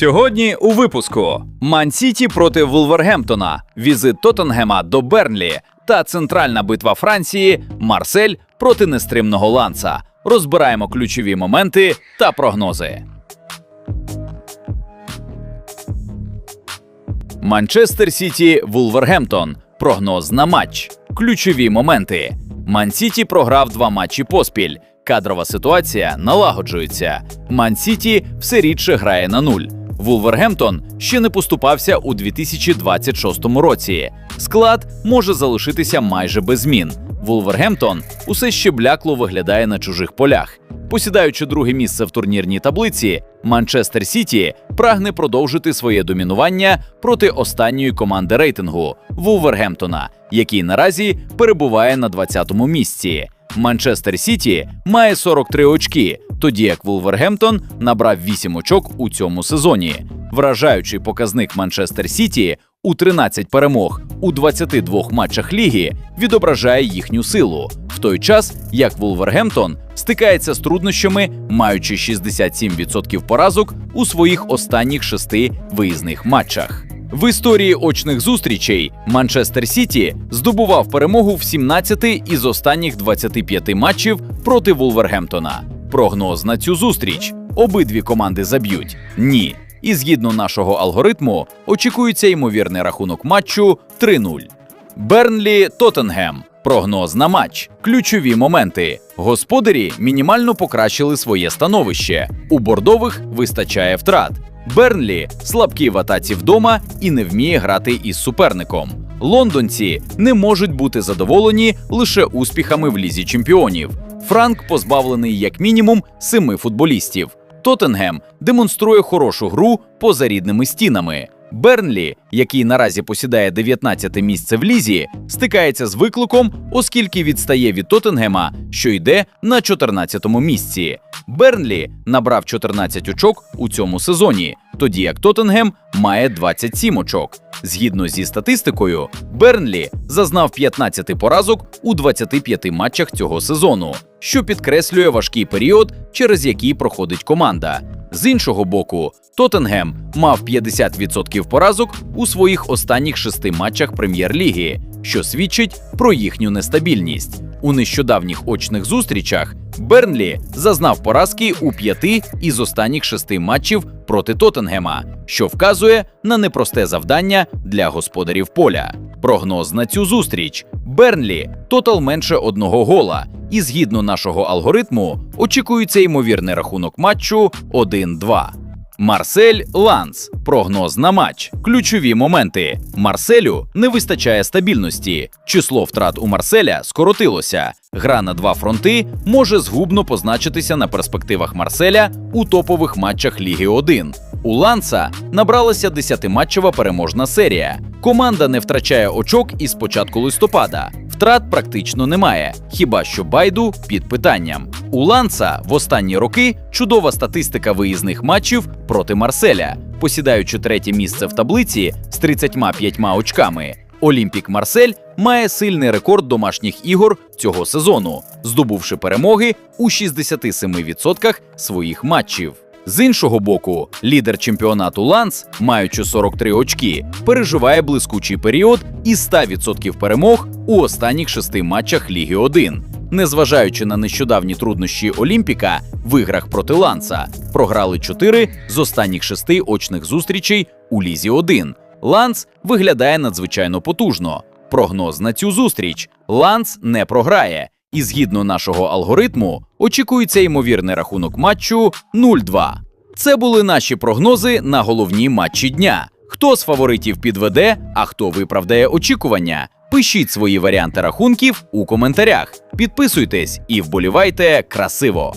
Сьогодні у випуску Ман-Сіті проти Вулвергемптона, візит Тоттенгема до Бернлі та центральна битва Франції Марсель проти нестримного ланца. Розбираємо ключові моменти та прогнози. Манчестер Сіті Вулвергемптон. Прогноз на матч. Ключові моменти. Ман-Сіті програв два матчі поспіль. Кадрова ситуація налагоджується. Ман-Сіті все рідше грає на нуль. Вулвергемптон ще не поступався у 2026 році. Склад може залишитися майже без змін. Вулвергемптон усе ще блякло виглядає на чужих полях. Посідаючи друге місце в турнірній таблиці, Манчестер Сіті прагне продовжити своє домінування проти останньої команди рейтингу Вулвергемптона, який наразі перебуває на 20-му місці. Манчестер Сіті має 43 очки, тоді як Вулвергемптон набрав 8 очок у цьому сезоні. Вражаючий показник Манчестер Сіті у 13 перемог у 22 матчах ліги відображає їхню силу, в той час як Вулвергемптон стикається з труднощами, маючи 67% поразок у своїх останніх шести виїзних матчах. В історії очних зустрічей Манчестер Сіті здобував перемогу в 17 із останніх 25 матчів проти Вулвергемптона. Прогноз на цю зустріч: обидві команди заб'ють ні. І згідно нашого алгоритму, очікується ймовірний рахунок матчу 3-0. Бернлі Тоттенгем. Прогноз на матч. Ключові моменти. Господарі мінімально покращили своє становище. У бордових вистачає втрат. Бернлі слабкі в атаці вдома і не вміє грати із суперником. Лондонці не можуть бути задоволені лише успіхами в лізі чемпіонів. Франк позбавлений як мінімум семи футболістів. Тоттенгем демонструє хорошу гру поза рідними стінами. Бернлі, який наразі посідає 19 місце в лізі, стикається з викликом, оскільки відстає від Тоттенгема, що йде на 14-му місці. Бернлі набрав 14 очок у цьому сезоні, тоді як Тоттенгем має 27 очок. Згідно зі статистикою, Бернлі зазнав 15 поразок у 25 матчах цього сезону, що підкреслює важкий період, через який проходить команда. З іншого боку, Тоттенгем мав 50% поразок у своїх останніх шести матчах прем'єр-ліги, що свідчить про їхню нестабільність. У нещодавніх очних зустрічах Бернлі зазнав поразки у п'яти із останніх шести матчів проти Тоттенгема, що вказує на непросте завдання для господарів поля. Прогноз на цю зустріч: Бернлі тотал менше одного гола, і згідно нашого алгоритму очікується ймовірний рахунок матчу 1-2. Марсель Ланс. Прогноз на матч. Ключові моменти. Марселю не вистачає стабільності. Число втрат у Марселя скоротилося. Гра на два фронти може згубно позначитися на перспективах Марселя у топових матчах Ліги 1. У Ланса набралася 10-матчева переможна серія. Команда не втрачає очок із початку листопада. Втрат практично немає, хіба що байду під питанням. У Ланса в останні роки чудова статистика виїзних матчів проти Марселя, посідаючи третє місце в таблиці з 35 очками. Олімпік Марсель має сильний рекорд домашніх ігор цього сезону, здобувши перемоги у 67% своїх матчів. З іншого боку, лідер чемпіонату Ланс, маючи 43 очки, переживає блискучий період із 100% перемог у останніх шести матчах Ліги 1. Незважаючи на нещодавні труднощі Олімпіка в іграх проти Ланса, програли 4 з останніх шести очних зустрічей у Лізі 1. Ланс виглядає надзвичайно потужно. Прогноз на цю зустріч: Ланс не програє. І згідно нашого алгоритму, очікується ймовірний рахунок матчу 0-2. Це були наші прогнози на головні матчі дня. Хто з фаворитів підведе, а хто виправдає очікування? Пишіть свої варіанти рахунків у коментарях. Підписуйтесь і вболівайте красиво.